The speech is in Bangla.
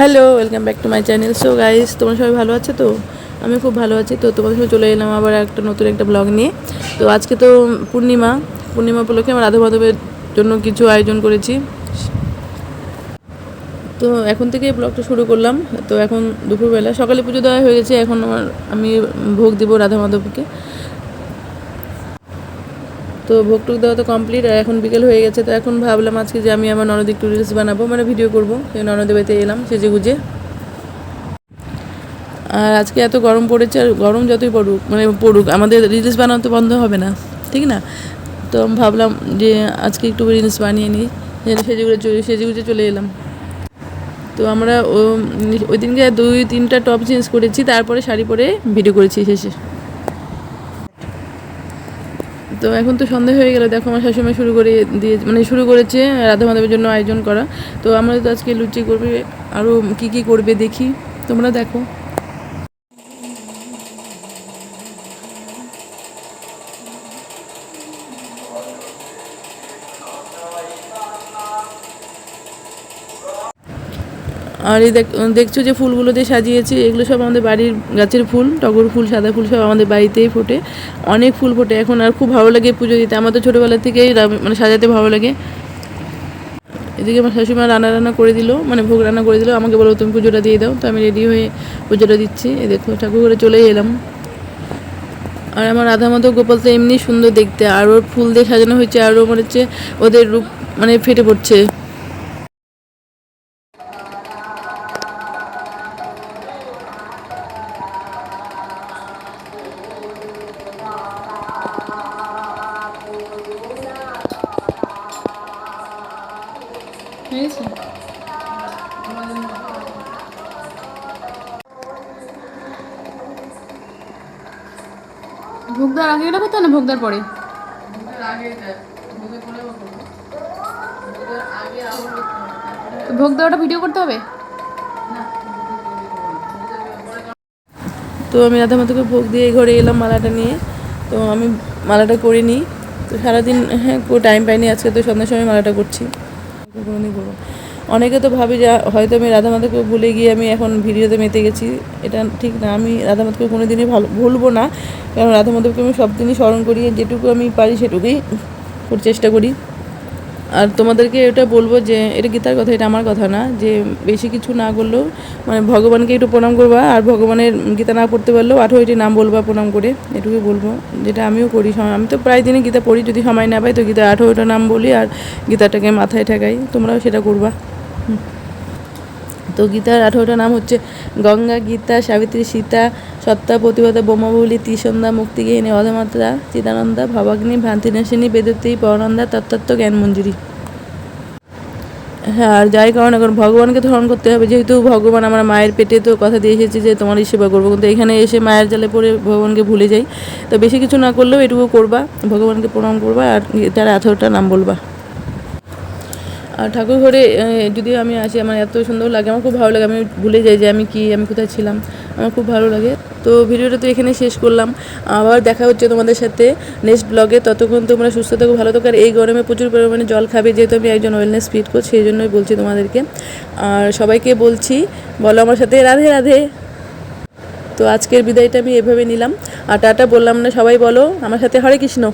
Hello welcome back to my channel so guys তোমরা সবাই ভালো আছো তো? আমি খুব ভালো আছি তো। তোমাদের সঙ্গে চলে এলাম আবার একটা নতুন একটা ব্লগ নিয়ে। তো আজকে তো পূর্ণিমা। পূর্ণিমা উপলক্ষে আমার রাধা মাধবের জন্য কিছু আয়োজন করেছি। তো এখন থেকে ব্লগটা শুরু করলাম। তো এখন দুপুরবেলা, সকালে পুজো দেওয়া হয়ে গেছে। এখন আমার, আমি ভোগ দিব রাধা মাধবকে। তো ভোগ টুক দেওয়া তো কমপ্লিট আর এখন বিকেল হয়ে গেছে, তো এখন ভাবলাম আজকে যে আমি আমার ননদ একটু রিলস বানাবো মানে ভিডিও করব। সেই ননদের বাড়িতে এলাম, সেজে গুজে। আর আজকে এত গরম পড়েছে, আর গরম যতই পড়ুক মানে পড়ুক, আমাদের রিলস বানানো তো বন্ধ হবে না, ঠিক না? তো আমি ভাবলাম যে আজকে একটু রিলস বানিয়ে নিই, সেজে গুজে সেজে গুজে চলে এলাম। তো আমরা ওই দিনকে দুই তিনটা টপ চেঞ্জ করেছি তারপরে শাড়ি পরে ভিডিও করেছি শেষে। তো এখন তো সন্ধে হয়ে গেল, দেখো আমার শাশুমা শুরু করে দিয়ে মানে শুরু করেছে রাধা মাধবের জন্য আয়োজন করা। তো আমরা তো আজকে লুচি করবে আরও কি কি করবে দেখি, তোমরা দেখো। আর এই দেখ- দেখছ যে ফুলগুলো দিয়ে সাজিয়েছি, এগুলো সব আমাদের বাড়ির গাছের ফুল, টগর ফুল, সাদা ফুল সব আমাদের বাড়িতেই ফোটে। অনেক ফুল ফোটে, এখন আর খুব ভালো লাগে পুজো দিতে। আমার তো ছোটোবেলা থেকেই মানে সাজাতে ভালো লাগে। এদিকে আমার শাশুড়ি মা রান্না রান্না করে দিল মানে ভোগ রান্না করে দিল। আমাকে বলো তুমি পুজোটা দিয়ে দাও, তো আমি রেডি হয়ে পুজোটা দিচ্ছি। এই দেখো ঠাকুর ঘরে চলেই এলাম। আর আমার রাধা মাধব গোপাল তো এমনি সুন্দর দেখতে। আর ওর ফুল দিয়ে সাজানো হয়েছে আরও মনে হচ্ছে ওদের রূপ মানে ফেটে পড়ছে। ভোগদার আগে এটা করতে না ভোগদার পরে? তো ভোগ দেওয়াটা ভিডিও করতে হবে? তো আমি রাধা মাতাকে ভোগ দিয়ে ঘরে এলাম মালাটা নিয়ে। তো আমি মালাটা করে নিই। তো সারাদিন হ্যাঁ টাইম পাইনি আজকে তো সন্ধ্যার সময় মালাটা করছি। কোনোদিন করব। অনেকে তো ভাবি যে, হয়তো আমি রাধা মাধবকে ভুলে গিয়ে আমি এখন ভিডিওতে মেতে গেছি। এটা ঠিক না, আমি রাধা মাধবকে কোনো দিনই ভালো, ভুলবো না। কারণ রাধা মাধবকে আমি সব দিনই স্মরণ করি যেটুকু আমি পারি সেটুকুই চেষ্টা করি। আর তোমাদেরকে এটা বলব যে, এটা গীতার কথা, এটা আমার কথা না, যে বেশি কিছু না করলেও মানে ভগবানকে একটু প্রণাম করবা, আর ভগবানের গীতা না পড়তে পারলেও আঠেরোটি নাম বলবা প্রণাম করে, এটুকুই বলব, যেটা আমিও করি সময় আমি তো প্রায় দিনে গীতা পড়ি, যদি সময় না পাই তো গীতা আঠেরোটা নাম বলি, আর গীতাটাকে মাথায় ঠেকাই, তোমরাও সেটা করবা হুম। তো গীতার আঠেরোটা নাম হচ্ছে গঙ্গা, গীতা, সাবিত্রী, সীতা, সত্তা প্রতিভা বোমাবলী ত্রিসন্ধ্যা, মুক্তিগিনী, অধমাত্রা, চিদানন্দা, ভবাগ্নি, ভ্রান্তিনাশিনী বেদতী পরনন্দা তত্ত্ব জ্ঞান মঞ্জুরি হ্যাঁ আর যাই কারণ এখন ভগবানকে ধারণ করতে হবে। যেহেতু ভগবান আমার মায়ের পেটে তো কথা দিয়ে এসেছি যে তোমারই সেবা করব, কিন্তু এখানে এসে মায়ের জালে পড়ে ভগবানকে ভুলে যাই। তো বেশি কিছু না করলেও এটুকু করবা, ভগবানকে প্রণাম করবা, আর তার আঠেরোটা নাম বলবা। আর ঠাকুর ঘরে যদি আমি আসি, আমার এত সুন্দর লাগে, আমার খুব ভালো লাগে, আমি ভুলে যাই যে আমি কি, আমি কোথায় ছিলাম, আমার খুব ভালো লাগে। তো ভিডিওটা তো এখানে শেষ করলাম। আবার দেখা হচ্ছে তোমাদের সাথে নেক্সট ব্লগে ততক্ষণ তোমরা সুস্থ থাকো, ভালো থাকো, আর এই গরমে প্রচুর পরিমাণে জল খাবে, যেহেতু আমি একজন ওয়েলনেস ফিট কোচ সেই জন্যই বলছি তোমাদেরকে। আর সবাইকে বলছি, বলো আমার সাথে, রাধে রাধে। তো আজকের বিদায়টা আমি এভাবে নিলাম। আর টাটা বললাম না, সবাই বলো, আমার সাথে হরে কৃষ্ণ।